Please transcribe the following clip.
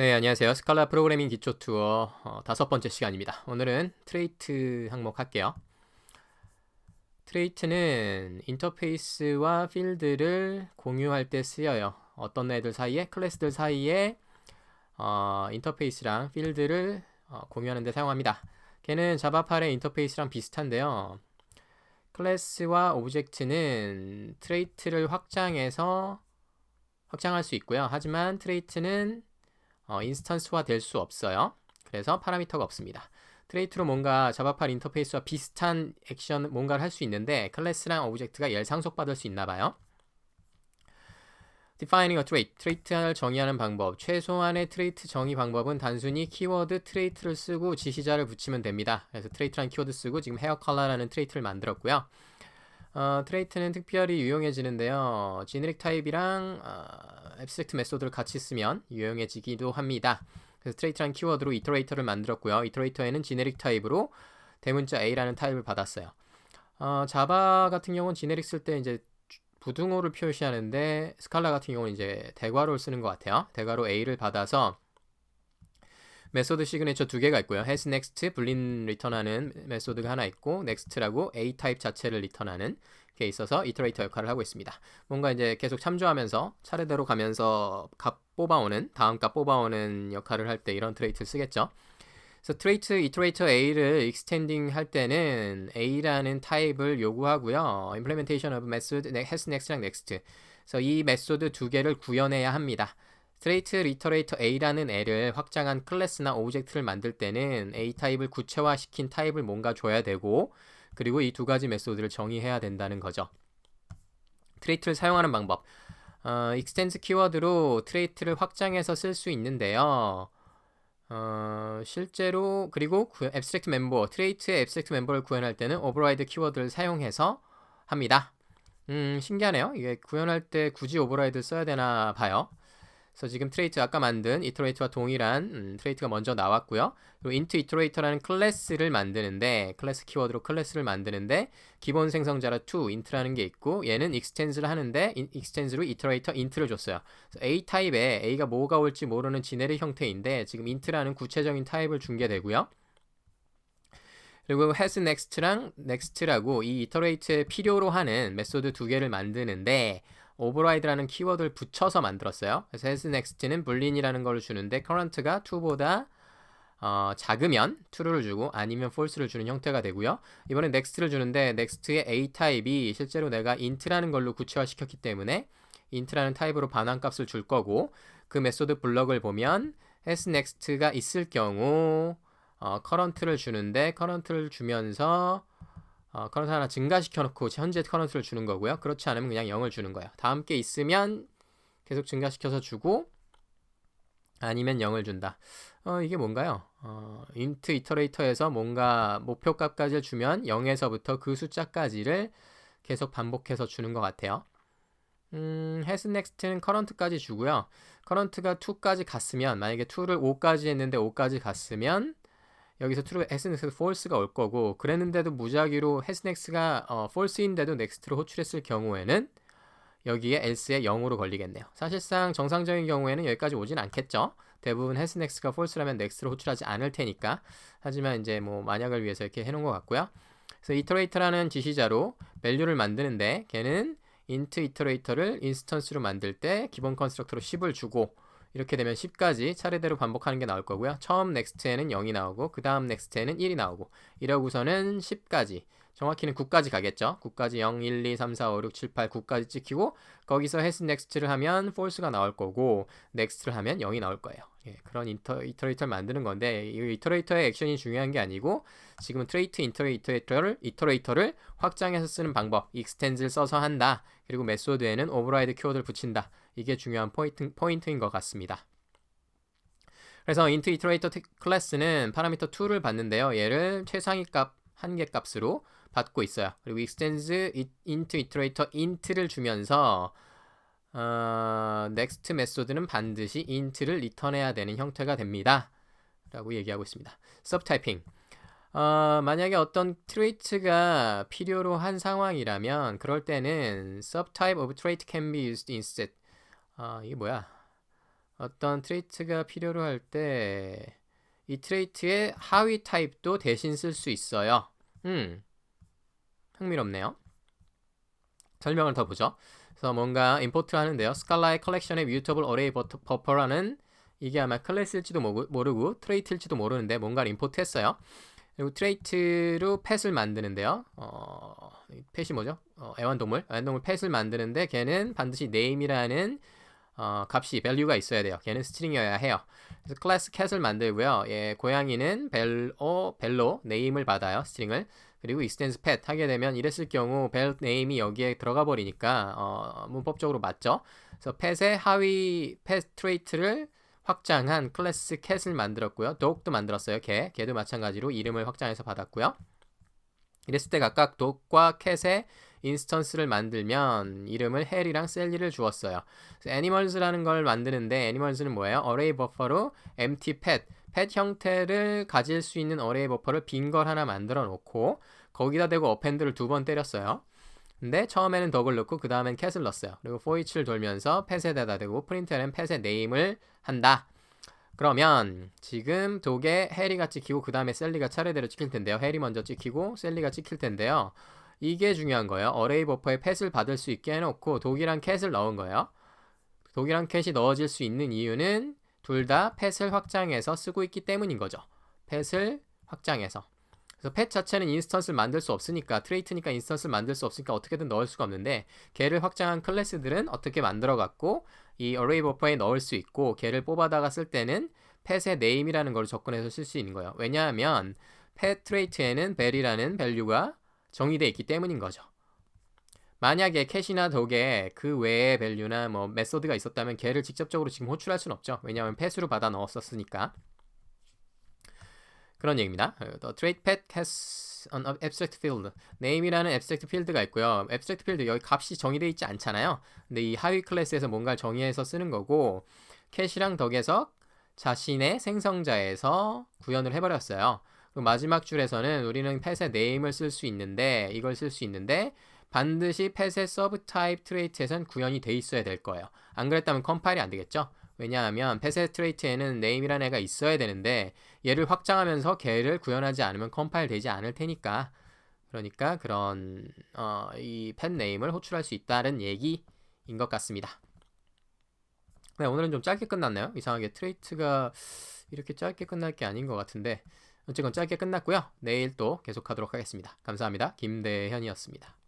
네, 안녕하세요. 스칼라 프로그래밍 기초 투어 어, 다섯 번째 시간입니다. 오늘은 트레이트 항목 할게요. 트레이트는 인터페이스와 필드를 공유할 때 쓰여요. 어떤 애들 사이에, 클래스들 사이에 어, 인터페이스랑 필드를 어, 공유하는 데 사용합니다. 걔는 자바팔의 인터페이스랑 비슷한데요. 클래스와 오브젝트는 트레이트를 확장해서 확장할 수 있고요. 하지만 트레이트는 어, 인스턴스화 될 수 없어요. 그래서 파라미터가 없습니다. 트레이트로 뭔가 자바팔 인터페이스와 비슷한 액션 뭔가를 할 수 있는데 클래스랑 오브젝트가 얘를 상속받을 수 있나 봐요. defining a trait, 트레이트를 정의하는 방법. 최소한의 트레이트 정의 방법은 단순히 키워드 트레이트를 쓰고 지시자를 붙이면 됩니다. 그래서 트레이트라는 키워드 쓰고 지금 헤어 컬러라는 트레이트를 만들었고요. 어, 트레이트는 특별히 유용해지는데요. 지네릭 타입이랑 어, 앱스트랙트 메소드를 같이 쓰면 유용해지기도 합니다. 그래서 트레이트라는 키워드로 이터레이터를 만들었고요. 이터레이터에는 지네릭 타입으로 대문자 A라는 타입을 받았어요. 어, 자바 같은 경우는 지네릭 쓸 때 이제 부등호를 표시하는데 스칼라 같은 경우는 이제 대괄호를 쓰는 것 같아요. 대괄호 A를 받아서 메소드 시그네처 두 개가 있고요. has next 불린 리턴하는 메소드가 하나 있고 next라고 a 타입 자체를 리턴하는 게 있어서 이터레이터 역할을 하고 있습니다. 뭔가 이제 계속 참조하면서 차례대로 가면서 값 뽑아오는 다음 값 뽑아오는 역할을 할 때 이런 트레이트를 쓰겠죠. 그래서 트레이트 이터레이터 a를 extending 할 때는 a라는 타입을 요구하고요. implementation of method has next랑 next. 그래서 이 메소드 두 개를 구현해야 합니다. 스트레이트 리터레이터 A라는 애를 확장한 클래스나 오브젝트를 만들 때는 A 타입을 구체화시킨 타입을 뭔가 줘야 되고 그리고 이 두 가지 메소드를 정의해야 된다는 거죠. 트레이트를 사용하는 방법. 어, 익스텐스 키워드로 트레이트를 확장해서 쓸 수 있는데요. 어, 실제로 그리고 앱스트랙트 멤버, 트레이트의 앱스트랙트 멤버를 구현할 때는 오버라이드 키워드를 사용해서 합니다. 음, 신기하네요. 이게 구현할 때 굳이 오버라이드 써야 되나 봐요. 그래서 지금 트레이트 아까 만든 이터레이트와 동일한 음, 트레이트가 먼저 나왔고요. 그리고 int 이터레이터라는 클래스를 만드는데 클래스 키워드로 클래스를 만드는데 기본 생성자라 to int라는 게 있고 얘는 extens를 하는데 extens로 이터레이터 int를 줬어요. a 타입에 a가 뭐가 올지 모르는 지네릭 형태인데 지금 int라는 구체적인 타입을 준 게 되고요. 그리고 has next랑 next라고 이 이터레이트에 필요로 하는 메소드 두 개를 만드는데 오버라이드라는 키워드를 붙여서 만들었어요. 그래서 has next는 불린이라는 걸 주는데 current가 2보다 어, 작으면 true를 주고 아니면 false를 주는 형태가 되고요. 이번엔 next를 주는데 next의 a 타입이 실제로 내가 int라는 걸로 구체화 시켰기 때문에 int라는 타입으로 반환값을 줄 거고 그 메소드 블럭을 보면 has next가 있을 경우 어, current를 주는데 current를 주면서 어, 커런트 하나 증가시켜 놓고 현재 커런트를 주는 거고요. 그렇지 않으면 그냥 0을 주는 거예요. 다음 게 있으면 계속 증가시켜서 주고 아니면 0을 준다. 어, 이게 뭔가요? 어, int 이터레이터에서 뭔가 목표값까지 주면 0에서부터 그 숫자까지를 계속 반복해서 주는 것 같아요. 음, has next는 current까지 주고요. current가 2까지 갔으면 만약에 2를 5까지 했는데 5까지 갔으면 여기서 true, snex가 false가 올 거고 그랬는데도 무작위로 hasnex가 어, false인데도 next로 호출했을 경우에는 여기에 else에 0으로 걸리겠네요. 사실상 정상적인 경우에는 여기까지 오진 않겠죠. 대부분 hasnex가 false라면 next로 호출하지 않을 테니까. 하지만 이제 뭐 만약을 위해서 이렇게 해놓은 것 같고요. 그래서 iterator라는 지시자로 value를 만드는데 걔는 int iterator를 인스턴스로 만들 때 기본 컨스트럭터로 10을 주고 이렇게 되면 10까지 차례대로 반복하는 게 나올 거고요. 처음 넥스트에는 0이 나오고 그 다음 넥스트에는 1이 나오고 이러고서는 10까지 정확히는 9까지 가겠죠. 9까지 0, 1, 2, 3, 4, 5, 6, 7, 8, 9까지 찍히고 거기서 has next를 하면 false가 나올 거고 next를 하면 0이 나올 거예요. 예, 그런 인터, 이터레이터를 만드는 건데 이 이터레이터의 액션이 중요한 게 아니고 지금은 트레이트 인터레이터를 이터레이터를 확장해서 쓰는 방법 extend를 써서 한다. 그리고 메소드에는 override 키워드를 붙인다. 이게 중요한 포인트, 포인트인 것 같습니다. 그래서 int iterator 클래스는 파라미터 2를 받는데요. 얘를 최상위 값 한 개 값으로 받고 있어요. 그리고 extends int iterator int를 주면서 어, next 메소드는 반드시 int를 리턴해야 되는 형태가 됩니다. 라고 얘기하고 있습니다. subtyping 어, 만약에 어떤 트레이트가 필요로 한 상황이라면 그럴 때는 subtype of trait can be used instead 어, 이게 뭐야? 어떤 트레이트가 필요로 할 때 이 트레이트의 하위 타입도 대신 쓸 수 있어요. 음, 흥미롭네요. 설명을 더 보죠. 그래서 뭔가 임포트를 하는데요. 스칼라의 컬렉션의 뮤터블 어레이 버퍼라는 이게 아마 클래스일지도 모르고 트레이트일지도 모르는데 뭔가를 임포트했어요. 그리고 트레이트로 펫을 만드는데요. 어, 펫이 뭐죠? 어, 애완동물. 애완동물 펫을 만드는데 걔는 반드시 name이라는 어, 값이 value가 있어야 돼요. 걔는 스트링이어야 해요. 그래서 클래스 캣을 만들고요. 예, 고양이는 벨로 벨로 name을 받아요. 스트링을. 그리고 extends pet 하게 되면 이랬을 경우 벨 name이 여기에 들어가 버리니까 어, 문법적으로 맞죠. 그래서 pet의 하위 pet trait를 확장한 클래스 캣을 만들었고요. dog도 만들었어요. 개. 개도 마찬가지로 이름을 확장해서 받았고요. 이랬을 때 각각 dog과 cat의 인스턴스를 만들면 이름을 헬이랑 셀리를 주었어요. 애니멀즈라는 걸 만드는데 애니멀즈는 뭐예요? 어레이 버퍼로 empty pet, pet 형태를 가질 수 있는 어레이 버퍼를 빈 걸 하나 만들어 놓고 거기다 대고 어펜드를 두 번 때렸어요. 근데 처음에는 덕을 넣고 그 다음엔 캣을 넣었어요. 그리고 each를 돌면서 펫에다 대고 프린트에는 펫의 네임을 한다. 그러면 지금 독에 해리가 찍히고 그 다음에 셀리가 차례대로 찍힐 텐데요. 해리 먼저 찍히고 셀리가 찍힐 텐데요. 이게 중요한 거예요. 어레이 버퍼에 펫을 받을 수 있게 해놓고 독이랑 캣을 넣은 거예요. 독이랑 캣이 넣어질 수 있는 이유는 둘 다 펫을 확장해서 쓰고 있기 때문인 거죠. 펫을 확장해서. 그래서 펫 자체는 인스턴스를 만들 수 없으니까 트레이트니까 인스턴스를 만들 수 없으니까 어떻게든 넣을 수가 없는데 걔를 확장한 클래스들은 어떻게 만들어 갖고 이 어레이 버퍼에 넣을 수 있고 걔를 뽑아다가 쓸 때는 펫의 네임이라는 걸 접근해서 쓸 수 있는 거예요. 왜냐하면 펫 트레이트에는 벨이라는 밸류가 정의되어 있기 때문인 거죠. 만약에 캣이나 덕에 그 외의 밸류나 뭐 메소드가 있었다면 걔를 직접적으로 지금 호출할 수는 없죠. 왜냐하면 펫으로 받아 넣었었으니까. 그런 얘기입니다. The trait pet has an abstract field. name이라는 abstract field가 있고요. abstract field 여기 값이 정의되어 있지 않잖아요. 근데 이 하위 클래스에서 뭔가를 정의해서 쓰는 거고 캣이랑 덕에서 자신의 생성자에서 구현을 해버렸어요. 마지막 줄에서는 우리는 펫의 name을 쓸 수 있는데 이걸 쓸 수 있는데 반드시 펫의 서브 타입 트레이트에선 구현이 돼 있어야 될 거예요. 안 그랬다면 컴파일이 안 되겠죠? 왜냐하면 펫의 트레이트에는 name이라는 애가 있어야 되는데 얘를 확장하면서 걔를 구현하지 않으면 컴파일 되지 않을 테니까 그러니까 그런 어, 이펫 네임을 호출할 수 있다는 얘기인 것 같습니다. 네, 오늘은 좀 짧게 끝났나요? 이상하게 트레이트가 이렇게 짧게 끝날 게 아닌 것 같은데 어쨌건 짧게 끝났고요. 내일 또 계속하도록 하겠습니다. 감사합니다. 김대현이었습니다.